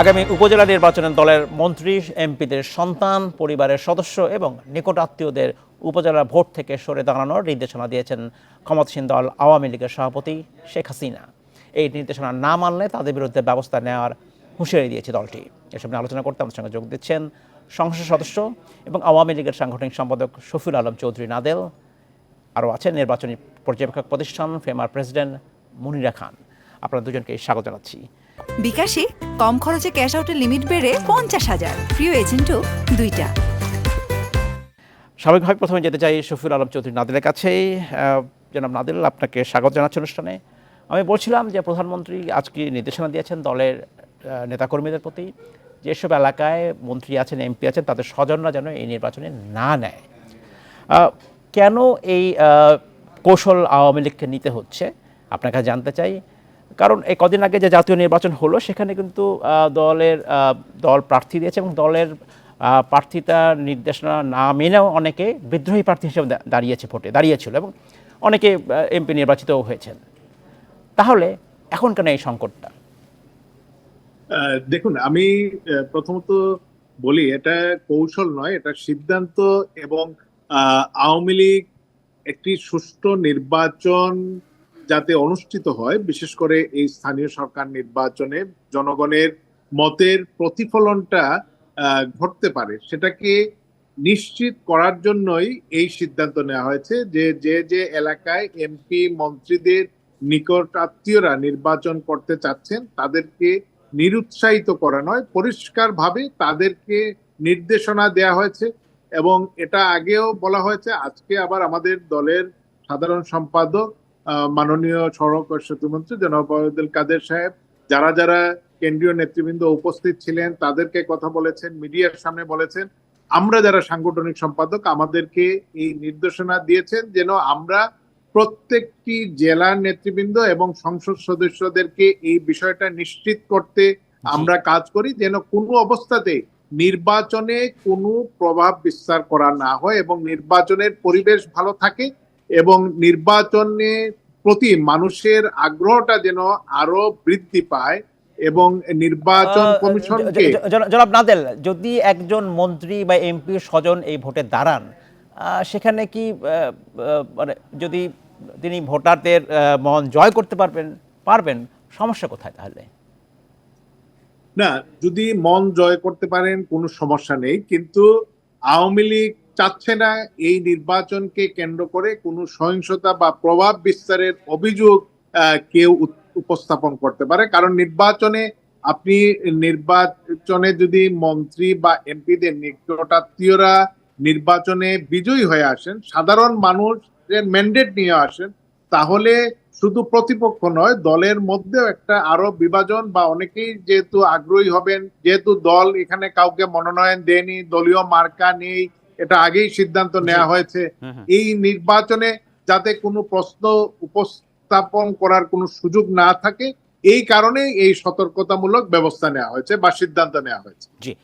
আগামী উপজেলা নির্বাচনে দলের মন্ত্রী, এমপিদের সন্তান, পরিবারের সদস্য এবং নিকট আত্মীয়দের উপজেলা ভোট থেকে সরে দাঁড়ানোর নির্দেশনা দিয়েছেন ক্ষমতাসীন দল আওয়ামী লীগের সভাপতি শেখ হাসিনা। এই নির্দেশনা না মানলে তাদের বিরুদ্ধে ব্যবস্থা নেওয়ার হুঁশিয়ারি দিয়েছে দলটি। এসব নিয়ে আলোচনা করতে আমাদের সঙ্গে যোগ দিচ্ছেন সংসদ সদস্য এবং আওয়ামী লীগের সাংগঠনিক সম্পাদক শফিউল আলম চৌধুরী নাদেল। আরও আছেন নির্বাচনী পর্যবেক্ষক প্রতিষ্ঠান, ফেমার প্রেসিডেন্ট মুনিরা খান। আপনারা দুজনকে স্বাগত জানাচ্ছি। বিকাশে কম খরচে ক্যাশ আউটের লিমিট বেড়ে পঞ্চাশ হাজার। প্রিয় এজেন্টও দুইটা। স্বাভাবিকভাবে প্রথমে যেতে চাই শফিউল আলম চৌধুরী নাদিলের আহ, জনাব নাদিল আপনাকে স্বাগত জানাচ্ছি অনুষ্ঠানে। আমি বলছিলাম যে প্রধানমন্ত্রী আজকে নির্দেশনা দিয়েছেন দলের নেতাকর্মীদের প্রতি। যেসব এলাকায় মন্ত্রী আছেন এমপি আছেন তাদের স্বজনরা যেন এই নির্বাচনে না নেয়। কেন এই কৌশল আওয়ামী লীগকে নিতে হচ্ছে? আপনার কাছে জানতে চাই। কারণ এই কদিন আগে যে জাতীয় নির্বাচন হলো, সেখানে কিন্তু দলের দল প্রার্থী দিয়েছে এবং দলের প্রার্থিতার নির্দেশনা না মেনেও অনেকে বিদ্রোহী প্রার্থী হিসেবে দাঁড়িয়েছে ভোটে, দাঁড়িয়েছিল এবং অনেকে এমপি নির্বাচিতও হয়েছেন। তাহলে এখন কেন এই সংকটটা? দেখুন, আমি প্রথমত বলি, এটা কৌশল নয়, এটা সিদ্ধান্ত এবং আওয়ামী লীগ একটি সুষ্ঠু নির্বাচন যাতে অনুষ্ঠিত হয়, বিশেষ করে এই স্থানীয় সরকার নির্বাচনে জনগণের মতের প্রতিফলনটা ঘটতে পারে। সেটাকে নিশ্চিত করার জন্যই এই সিদ্ধান্ত নেওয়া হয়েছে যে যে যে এলাকায় এমপি, মন্ত্রীদের নিকট আত্মীয়রা নির্বাচন করতে চাচ্ছেন, তাদেরকে নিরুৎসাহিত করা নয়, পরিষ্কারভাবে তাদেরকে নির্দেশনা দেয়া হয়েছে এবং এটা আগেও বলা হয়েছে, আজকে আবার আমাদের দলের সাধারণ সম্পাদক মাননীয় সড়ক ও সেতুমন্ত্রী জনাব কাদের সাহেব যারা যারা কেন্দ্রীয় নেতৃবৃন্দ উপস্থিত ছিলেন তাদেরকে কথা বলেছেন মিডিয়ার সামনে বলেছেন। আমরা যারা সাংগঠনিক সম্পাদক আমাদেরকে এই নির্দেশনা দিয়েছেন যেন আমরা প্রত্যেকটি জেলার নেতৃবৃন্দ এবং সংসদ সদস্যদেরকে এই বিষয়টা নিশ্চিত করতে আমরা কাজ করি যেন কোনো অবস্থাতে নির্বাচনে কোনো প্রভাব বিস্তার করা না হয় এবং নির্বাচনের পরিবেশ ভালো থাকে। এবং নির্বাচনে প্রতি মানুষের আগ্রহটা যেন আরও বৃদ্ধি পায় এবং নির্বাচন কমিশনকে জনাব নাদেল যদি একজন মন্ত্রী বা এমপি স্বজন এই ভোটে দাঁড়ান সেখানে কি মানে যদি তিনি ভোটারদের মন জয় করতে পারবেন পারবেন সমস্যা কোথায় তাহলে? না যদি মন জয় করতে পারেন কোনো সমস্যা নেই কিন্তু আওয়ামী লীগ চাচ্ছে না এই নির্বাচনকে কেন্দ্র করে কোনো সহিংসতা বা প্রভাব বিস্তারের অভিযোগ কেউ উপস্থাপন করতে পারে। কারণ নির্বাচনে আপনি নির্বাচনে যদি মন্ত্রী বা এমপিদের নিকটাত্মীয়রা নির্বাচনে বিজয়ী হয়ে আসেন, সাধারণ মানুষের ম্যান্ডেট নিয়ে আসেন, তাহলে শুধু প্রতিপক্ষ নয়, দলের মধ্যেও একটা আরও বিভাজন বা অনেকেই যেহেতু আগ্রহী হবেন, যেহেতু দল এখানে কাউকে মনোনয়ন দেয়নি, দলীয় মার্কা নেই এটা আগেই সিদ্ধান্ত নেওয়া হয়েছে। এই নির্বাচনে যাতে কোনো প্রশ্ন উপস্থাপন করার কোনো সুযোগ না থাকে এই কারণে এই সতর্কতামূলক ব্যবস্থা নেওয়া হয়েছে বা সিদ্ধান্ত নেওয়া হয়েছে। জি।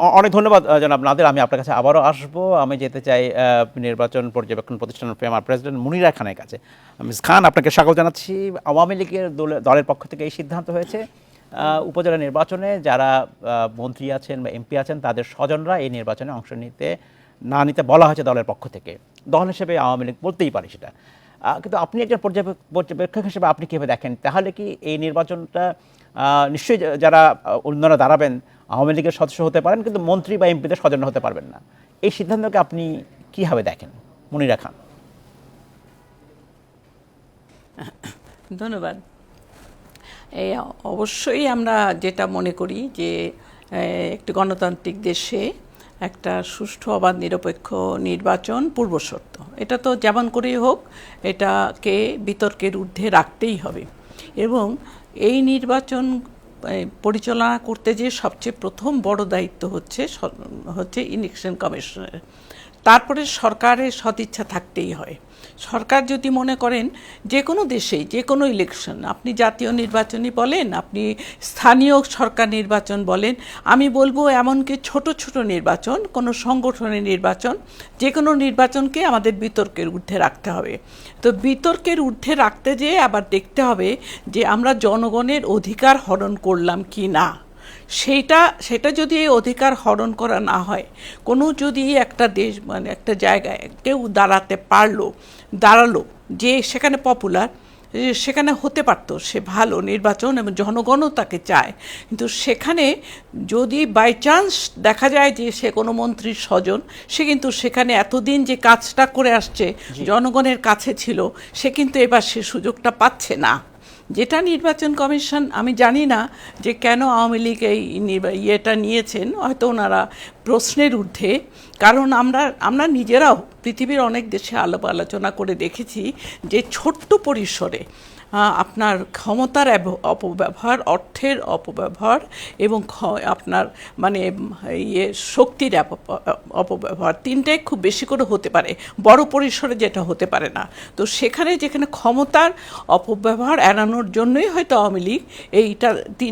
অনেক ধন্যবাদ জনাব নাদের। আমি আপনার কাছে আবারও আসব। আমি যেতে চাই নির্বাচন পর্যবেক্ষণ প্রতিষ্ঠান আমার প্রেসিডেন্ট মুনিরা খানের কাছে। মিস খান আপনাকে স্বাগত জানাচ্ছি। আওয়ামী লীগের দলে- দলের পক্ষ থেকে এই সিদ্ধান্ত হয়েছে আহ, উপজেলা নির্বাচনে যারা মন্ত্রী আছেন বা এমপি আছেন তাদের স্বজনরা এই নির্বাচনে অংশ নিতে না নিতে বলা হয়েছে দলের পক্ষ থেকে। দল হিসেবে আওয়ামী লীগ বলতেই পারে সেটা। কিন্তু আপনি একজন পর্যবেক্ষক হিসেবে আপনি কীভাবে দেখেন? তাহলে কি এই নির্বাচনটা নিশ্চয়ই যারা অন্যরা দাঁড়াবেন, আওয়ামী লীগের সদস্য হতে পারেন, কিন্তু মন্ত্রী বা এমপিদের স্বজন হতে পারবেন না। এই সিদ্ধান্তকে আপনি কীভাবে দেখেন? মনিরা খান। ধন্যবাদ। এই অবশ্যই আমরা যেটা মনে করি যে একটি গণতান্ত্রিক দেশে একটা সুষ্ঠু অবাধ নিরপেক্ষ নির্বাচন পূর্বশর্ত এটা তো যেমন করেই হোক, এটাকে বিতর্কের ঊর্ধ্বে রাখতেই হবে। এবং এই নির্বাচন পরিচালনা করতে যে সবচেয়ে প্রথম বড় দায়িত্ব হচ্ছে হচ্ছে ইলেকশন কমিশনের। তারপরে সরকারের সদিচ্ছা থাকতেই হয়। সরকার যদি মনে করেন যে কোনো দেশেই, যে কোনো ইলেকশন আপনি জাতীয় নির্বাচনই বলেন, আপনি স্থানীয় সরকার নির্বাচন বলেন, আমি বলব এমনকি ছোট ছোট নির্বাচন, কোনো সংগঠনের নির্বাচন, যে কোনো নির্বাচনকে আমাদের বিতর্কের ঊর্ধ্বে রাখতে হবে। তো বিতর্কের ঊর্ধ্বে রাখতে যেয়ে আবার দেখতে হবে যে আমরা জনগণের অধিকার হরণ করলাম কি না। সেইটা সেটা যদি এই অধিকার হরণ করা না হয় কোনো যদি একটা দেশ মানে একটা জায়গায় কেউ দাঁড়াতে পারল দাঁড়াল যে সেখানে পপুলার সেখানে হতে পারতো সে ভালো নির্বাচন এবং জনগণও তাকে চায়। কিন্তু সেখানে যদি বাই চান্স দেখা যায় যে সে কোনো মন্ত্রীর স্বজন সে কিন্তু সেখানে এতদিন যে কাজটা করে আসছে জনগণের কাছে ছিল সে কিন্তু এবার সে সুযোগটা পাচ্ছে না। যেটা নির্বাচন কমিশন, আমি জানি না যে কেন আওয়ামী লীগ এই ইয়েটা নিয়েছেন, হয়তো ওনারা প্রশ্নের ঊর্ধ্বে। কারণ আমরা আমরা নিজেরাও পৃথিবীর অনেক দেশে আলাপ আলোচনা করে দেখেছি যে ছোট্ট পরিসরে আপনার ক্ষমতার অপব্যবহার, অর্থের অপব্যবহার এবং আপনার মানে ইয়ে শক্তির অপব্যবহার তিনটাই খুব বেশি করে হতে পারে। বড় পরিসরে যেটা হতে পারে না। তো সেখানে যেখানে ক্ষমতার অপব্যবহার এড়ানোর জন্যই হয়তো আওয়ামী লীগ এইটা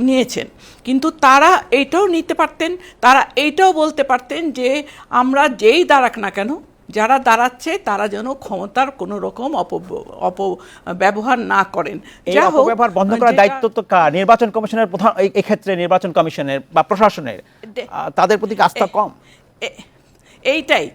নিয়েছেন। কিন্তু তারা এইটাও নিতে পারতেন, তারা এইটাও বলতে পারতেন যে আমরা যেই দাঁড়াক না কেন যারা দাঁড়াচ্ছে তারা যেন ক্ষমতার কোনো রকম অপব্যবহার না করেন। ব্যবহার বন্ধ করার দায়িত্ব তো কার? নির্বাচন কমিশনের প্রধান এই- ক্ষেত্রে নির্বাচন কমিশনের বা প্রশাসনের। তাদের প্রতি আস্থা কম? এইটাই।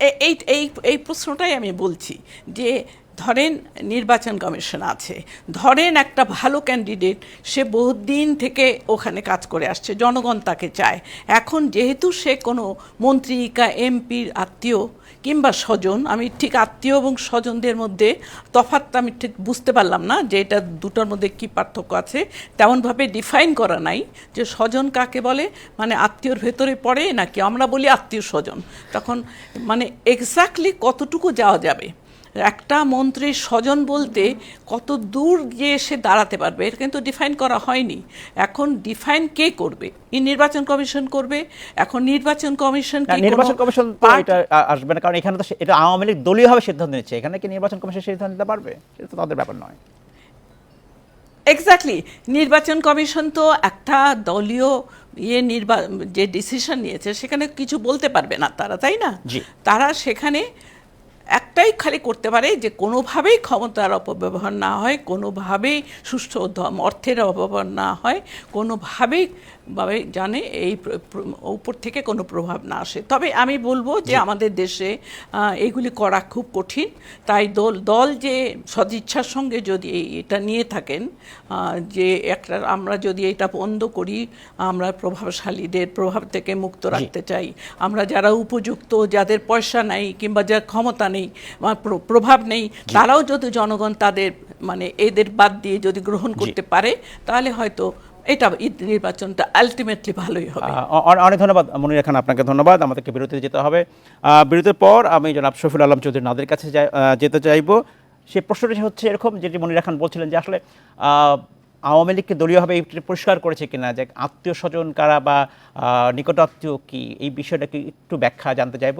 এই এই এই প্রশ্নটাই আমি বলছি যে ধরেন নির্বাচন কমিশন আছে, ধরেন একটা ভালো ক্যান্ডিডেট সে বহুদিন থেকে ওখানে কাজ করে আসছে, জনগণ তাকে চায়। এখন যেহেতু সে কোনো মন্ত্রী কা এমপির আত্মীয় কিংবা স্বজন, আমি ঠিক আত্মীয় এবং স্বজনদের মধ্যে তফাৎটা আমি ঠিক বুঝতে পারলাম না যে এটা দুটোর মধ্যে কী পার্থক্য আছে। তেমনভাবে ডিফাইন করা নাই যে স্বজন কাকে বলে মানে আত্মীয়র ভেতরে পড়ে নাকি আমরা বলি আত্মীয় স্বজন। তখন মানে এক্স্যাক্টলি কতটুকু যাওয়া যাবে? একটা মন্ত্রীর স্বজন বলতে কত দূর গিয়ে সে দাঁড়াতে পারবে এটা কিন্তু ডিফাইন করা হয়নি। এখন ডিফাইন কে করবে? এই নির্বাচন কমিশন করবে এখন নির্বাচন কমিশন নির্বাচন কমিশন এটা আসবে না কারণ এখানে তো এটা আওয়ামী লীগ দলীয়ভাবে সিদ্ধান্ত নিচ্ছে। এখানে কি নির্বাচন কমিশন সিদ্ধান্ত নিতে পারবে? এটা তো তাদের ব্যাপার নয়। এক্স্যাক্টলি নির্বাচন কমিশন তো একটা দলীয় ইয়ে নির্বা যে ডিসিশন নিয়েছে সেখানে কিছু বলতে পারবে না তারা তাই না? তারা সেখানে একটাই খালি করতে পারে যে কোনোভাবেই ক্ষমতার অপব্যবহার না হয়, কোনোভাবেই সুষ্ঠু অর্থের অপব্যবহার না হয়, কোনোভাবেই ভাবে জানে এই প্র- প্র- উপর থেকে কোনো প্রভাব না আসে। তবে আমি বলব যে আমাদের দেশে এগুলি করা খুব কঠিন। তাই দল দল যে সদিচ্ছার সঙ্গে যদি এটা নিয়ে থাকেন যে একটা আমরা যদি এটা বন্ধ করি আমরা প্রভাবশালীদের প্রভাব থেকে মুক্ত রাখতে চাই। আমরা যারা উপযুক্ত যাদের পয়সা নেই কিংবা যার ক্ষমতা নেই প্রভাব নেই তারাও যদি জনগণ তাদের মানে এদের বাদ দিয়ে যদি গ্রহণ করতে পারে তাহলে হয়তো এটা ঈদ নির্বাচনটা আলটিমেটলি ভালোই হবে। অনেক ধন্যবাদ, মনির খান, আপনাকে ধন্যবাদ। আমাদেরকে বিরতিতে যেতে হবে। বিরতির পর আমি জনাব শফিউল আলম চৌধুরী নাদের কাছে যেতে চাইব। সে প্রশ্নটি হচ্ছে এরকম, যেটি মনির খান বলছিলেন যে আসলে আওয়ামী লীগকে দলীয়ভাবে পরিষ্কার করেছে কিনা, যে আত্মীয় স্বজন কারা বা নিকটাত্মীয় কি, এই বিষয়টাকে একটু ব্যাখ্যা জানতে চাইব।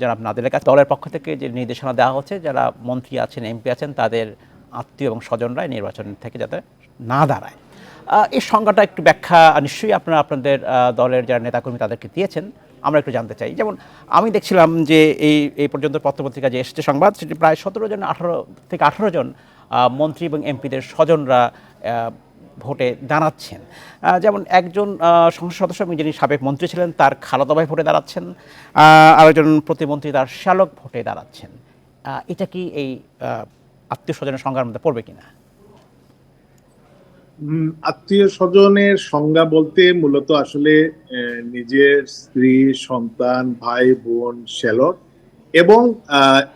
জনাব নাদের কাছে, দলের পক্ষ থেকে যে নির্দেশনা দেওয়া হচ্ছে, যারা মন্ত্রী আছেন, এমপি আছেন, তাদের আত্মীয় এবং স্বজনরা এই নির্বাচন থেকে যাতে না দাঁড়ায়। এই সংজ্ঞাটা একটু ব্যাখ্যা, নিশ্চয়ই আপনারা আপনাদের দলের যারা নেতাকর্মী তাদেরকে দিয়েছেন, আমরা একটু জানতে চাই। যেমন আমি দেখছিলাম যে এই এই পর্যন্ত পত্রপত্রিকা যে এসেছে সংবাদ, সেটি প্রায় সতেরো জন, আঠারো থেকে আঠারো জন মন্ত্রী এবং এমপিদের স্বজনরা ভোটে দাঁড়াচ্ছেন। যেমন একজন সংসদ সদস্য এবং যিনি সাবেক মন্ত্রী ছিলেন, তার খালাদা ভোটে দাঁড়াচ্ছেন আরেকজন প্রতিমন্ত্রী তার শ্যালক ভোটে দাঁড়াচ্ছেন। এটা কি এই আত্মীয় স্বজনের সংজ্ঞার মধ্যে পড়বে কিনা? আত্মীয় স্বজনের সংজ্ঞা বলতে মূলত আসলে নিজের স্ত্রী সন্তান ভাই বোন শ্যালক এবং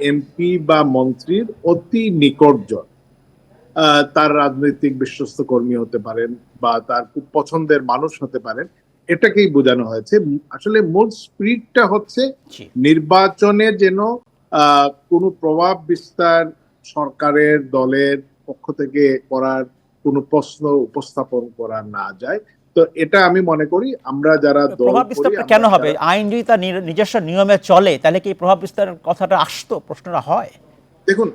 এমপি বা মন্ত্রীর অতি নিকটজন। তার রাজনৈতিক বিশ্বস্ত কর্মী হতে পারেন বা তার খুব পছন্দের মানুষ হতে পারেন। এটাকেই বোঝানো হয়েছে। আসলে মূল স্পিরিটটা হচ্ছে নির্বাচনে যেন আহ, কোনো প্রভাব বিস্তার সরকারের দলের পক্ষ থেকে করার কোনো প্রশ্ন উপস্থাপন করা না যায়। তো এটা আমি মনে করি আমরা যারা প্রভাব করি, বিস্তারটা কেন হবে? আইন যদি তার নিজস্ব নিয়মে চলে তাহলে কি প্রভাব বিস্তারের কথাটা আসতো? প্রশ্নটা হয়। দেখুন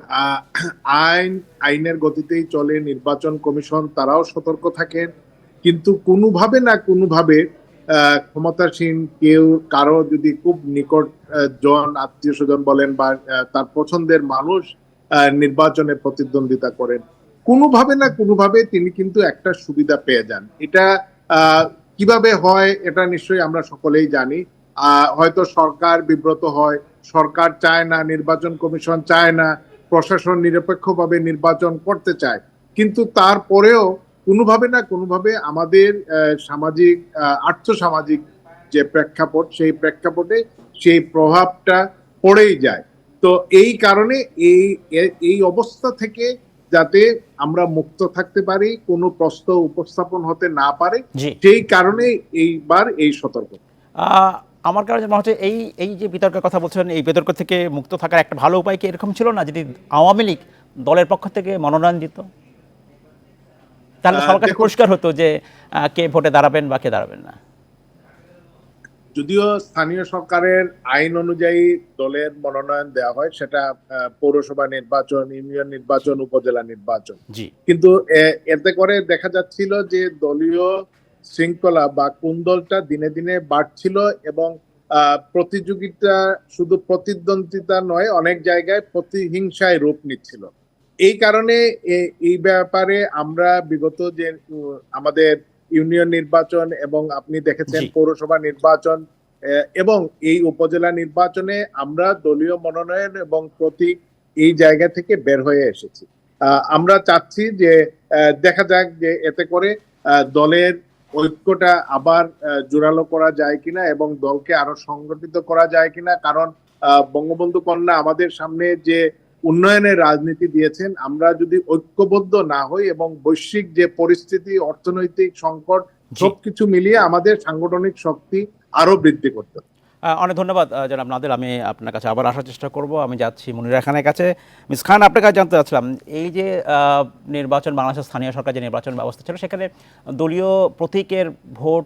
আইন আইনের গতিতেই চলে নির্বাচন কমিশন তারাও সতর্ক থাকেন। কিন্তু কোনোভাবে না কোনোভাবে আহ, ক্ষমতাসীন কেউ কারও যদি খুব নিকট জন আত্মীয় স্বজন বলেন বা তার পছন্দের মানুষ আহ, নির্বাচনে প্রতিদ্বন্দ্বিতা করেন। কোনোভাবে না কোনোভাবে তিনি কিন্তু একটা সুবিধা পেয়ে যান। এটা কীভাবে হয় এটা নিশ্চয়ই আমরা সকলেই জানি। হয়তো সরকার বিব্রত হয় সরকার চায় না নির্বাচন কমিশন চায় না প্রশাসন নিরপেক্ষভাবে নির্বাচন করতে চায়। কিন্তু তারপরেও কোনোভাবে না কোনোভাবে আমাদের সামাজিক আহ, আর্থসামাজিক যে প্রেক্ষাপট সেই প্রেক্ষাপটে সেই প্রভাবটা পড়েই যায়। তো এই কারণে এই এই অবস্থা থেকে যাতে আমরা মুক্ত থাকতে পারি কোনো প্রশ্ন উপস্থাপন হতে না পারে সেই কারণে এইবার এই সতর্ক। আমার কাছে মনে হচ্ছে এই এই যে বিতর্কের কথা বলছেন এই বিতর্ক থেকে মুক্ত থাকার একটা ভালো উপায় কি এরকম ছিল না যদি আওয়ামী লীগ দলের পক্ষ থেকে মনোনয়ন দিত? তাহলে সবার কাছে পরিষ্কার হতো যে কে ভোটে দাঁড়াবেন বা কে দাঁড়াবেন না। যদিও স্থানীয় সরকারের আইন অনুযায়ী দলের মনোনয়ন দেওয়া হয় সেটা পৌরসভা নির্বাচন ইউনিয়ন নির্বাচন উপজেলা নির্বাচন। কিন্তু এতে করে দেখা যাচ্ছিল যে দলীয় শৃঙ্খলা বা কুন্দলটা দিনে দিনে বাড়ছিল এবং আহ, প্রতিযোগিতা শুধু প্রতিদ্বন্দ্বিতা নয় অনেক জায়গায় প্রতিহিংসায় রূপ নিচ্ছিল। এই কারণে এই ব্যাপারে আমরা বিগত যে আমাদের ইউনিয়ন নির্বাচন এবং আপনি দেখেছেন পৌরসভা নির্বাচন আহ, এবং এই উপজেলা নির্বাচনে আমরা দলীয় মনোনয়ন এবং প্রতীক এই জায়গা থেকে বের হয়ে এসেছি। আমরা চাচ্ছি যে দেখা যাক যে এতে করে দলের ঐক্যটা আবার জোরালো করা যায় কিনা এবং দলকে আরও সংগঠিত করা যায় কিনা। কারণ আহ, বঙ্গবন্ধু কন্যা আমাদের সামনে যে উন্নয়নের রাজনীতি দিয়েছেন আমরা যদি ঐক্যবদ্ধ না হই এবং বৈশ্বিক যে পরিস্থিতি অর্থনৈতিক সংকট। সবকিছু মিলিয়ে আমাদের সাংগঠনিক শক্তি আরও বৃদ্ধি করতে অনেক ধন্যবাদ জনাব নাদের। আমি আপনার কাছে আবার আসার চেষ্টা করব। আমি যাচ্ছি মনিরা খানের কাছে। মিস খান আপনার কাছে জানতে চাচ্ছিলাম এই যে নির্বাচন বাংলাদেশের স্থানীয় সরকার যে নির্বাচন ব্যবস্থা ছিল সেখানে দলীয় প্রতীকের ভোট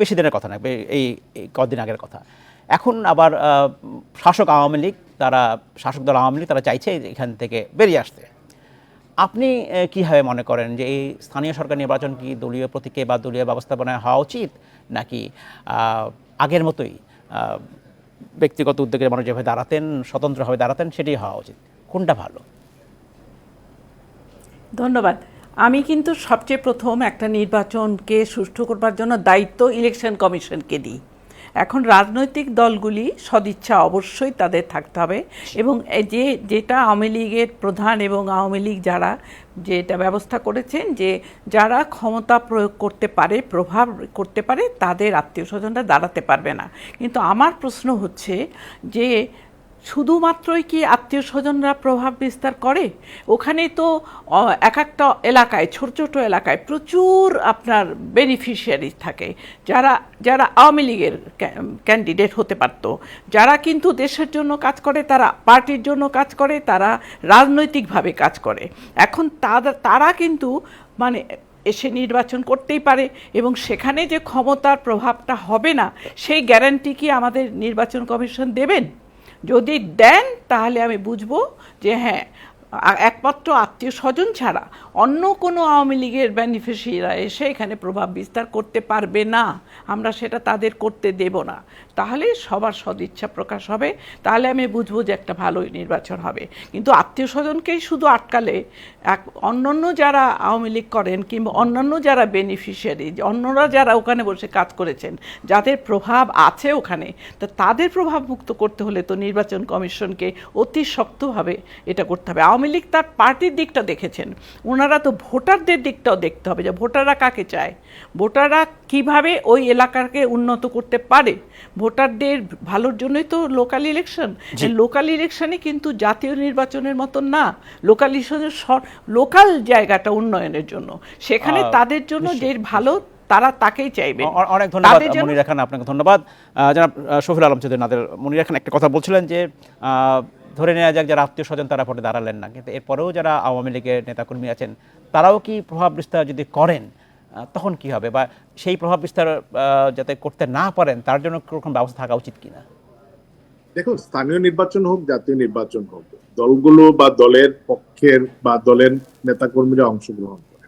বেশি দিনের কথা না এই এই কদিন আগের কথা। এখন আবার শাসক আওয়ামী লীগ, তারা, শাসক দল আওয়ামী লীগ, তারা চাইছে এখান থেকে বেরিয়ে আসতে। আপনি কীভাবে মনে করেন যে এই স্থানীয় সরকার নির্বাচন কি দলীয় প্রতীকে বা দলীয় ব্যবস্থাপনায় হওয়া উচিত? নাকি আগের মতোই ব্যক্তিগত উদ্যোগের মানুষ যেভাবে দাঁড়াতেন, স্বতন্ত্রভাবে দাঁড়াতেন, সেটাই হওয়া উচিত। কোনটা ভালো? ধন্যবাদ। আমি কিন্তু সবচেয়ে প্রথম একটা নির্বাচনকে সুষ্ঠু করবার জন্য দায়িত্ব ইলেকশন কমিশনকে দিই। এখন রাজনৈতিক দলগুলি সদিচ্ছা অবশ্যই তাদের থাকতে হবে এবং যে, যেটা আওয়ামী লীগের প্রধান এবং আওয়ামী লীগ যারা যেটা ব্যবস্থা করেছেন যে, যারা ক্ষমতা প্রয়োগ করতে পারে, প্রভাব করতে পারে, তাদের আত্মীয় স্বজনরা দাঁড়াতে পারবে না। কিন্তু আমার প্রশ্ন হচ্ছে যে শুধুমাত্রই কি আত্মীয় স্বজনরা প্রভাব বিস্তার করে? ওখানে তো এক একটা এলাকায়, ছোট ছোট এলাকায় প্রচুর আপনার বেনিফিশিয়ারি থাকে। যারা যারা আওয়ামী লীগের ক্যান্ডিডেট হতে পারত। যারা কিন্তু দেশের জন্য কাজ করে, তারা পার্টির জন্য কাজ করে, তারা রাজনৈতিকভাবে কাজ করে। এখন তারা তারা কিন্তু মানে এসে নির্বাচন করতেই পারে এবং সেখানে যে ক্ষমতার প্রভাবটা হবে না, সেই গ্যারান্টি কি আমাদের নির্বাচন কমিশন দেবেন? যদি দেন তাহলে আমি বুঝব যে হ্যাঁ একমাত্র আত্মীয় স্বজন ছাড়া অন্য কোনো আওয়ামী লীগের বেনিফিশিয়ারিরা এসে এখানে প্রভাব বিস্তার করতে পারবে না। আমরা সেটা তাদের করতে দেব না। তাহলে সবার সদিচ্ছা প্রকাশ হবে। তাহলে আমি বুঝব যে একটা ভালো নির্বাচন হবে। কিন্তু আত্মীয় স্বজনকেই শুধু আটকালে এক অন্যান্য যারা আওয়ামী লীগ করেন কিংবা অন্যান্য যারা বেনিফিশিয়ারি অন্যরা যারা ওখানে বসে কাজ করেছেন, যাদের প্রভাব আছে ওখানে, তা তাদের প্রভাব মুক্ত করতে হলে তো নির্বাচন কমিশনকে অতি শক্তভাবে এটা করতে হবে। আওয়ামী লীগ তার পার্টির দিকটা দেখেছেন। ওনারা তো ভোটারদের দিকটাও দেখতে হবে যে ভোটাররা কাকে চায়। ভোটাররা কীভাবে ওই এলাকাকে উন্নত করতে পারে? ভোটারদের ভালোর জন্যই তো লোকাল ইলেকশন লোকাল ইলেকশনে কিন্তু জাতীয় নির্বাচনের মতন না। লোকাল ইলেকশনের লোকাল জায়গাটা উন্নয়নের জন্য। সেখানে তাদের জন্য যে ভালো তারা তাকেই চাইবে। অনেক ধন্যবাদ মনিরা খান আপনাকে ধন্যবাদ। জনাব শফিল আলম চৌধুরী নাদের মনিরা খান একটা কথা বলছিলেন যে আহ, ধরে নেওয়া যাক যারা আত্মীয় স্বজন তারা ভোটে দাঁড়ালেন না। কিন্তু এরপরেও যারা আওয়ামী লীগের নেতাকর্মী আছেন তারাও কি প্রভাব বিস্তার যদি করেন তখন কি হবে? বা সেই প্রভাব বিস্তার যাতে করতে না পারেন তার জন্য কোনো ব্যবস্থা থাকা উচিত কিনা? দেখুন স্থানীয় নির্বাচন হোক জাতীয় নির্বাচন হোক দলগুলো বা দলের পক্ষের বা দলের নেতাকর্মীরা অংশগ্রহণ করে।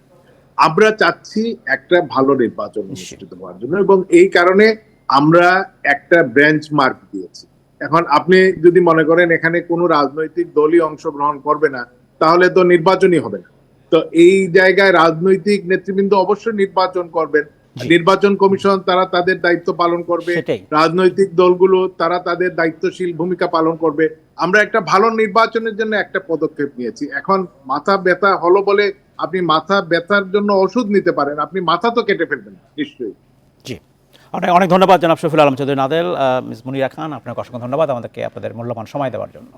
আমরা চাচ্ছি একটা ভালো নির্বাচন অনুষ্ঠিত হওয়ার জন্য এবং এই কারণে আমরা একটা ব্রেঞ্চ মার্ক দিয়েছি। এখন আপনি যদি মনে করেন এখানে কোনো রাজনৈতিক দলই অংশগ্রহণ করবে না তাহলে তো নির্বাচনই হবে না। তো এই জায়গায় রাজনৈতিক নেতৃবৃন্দ অবশ্যই নির্বাচন করবেন। নির্বাচন কমিশন তারা তাদের দায়িত্ব পালন করবে। রাজনৈতিক দলগুলো তারা তাদের দায়িত্বশীল ভূমিকা পালন করবে। আমরা একটা ভালো নির্বাচনের জন্য একটা পদক্ষেপ নিয়েছি। এখন মাথা ব্যথা হলো বলে আপনি মাথা ব্যথার জন্য ওষুধ নিতে পারেন আপনি মাথা তো কেটে ফেলবেন নিশ্চয়ই। অনেক অনেক ধন্যবাদ জনাব শফিল আলম চৌধুরী নাদেল। মিস মুনিরা খান, আপনাকে অসংখ্য ধন্যবাদ আমাদেরকে আপনাদের মূল্যবান সময় দেওয়ার জন্য।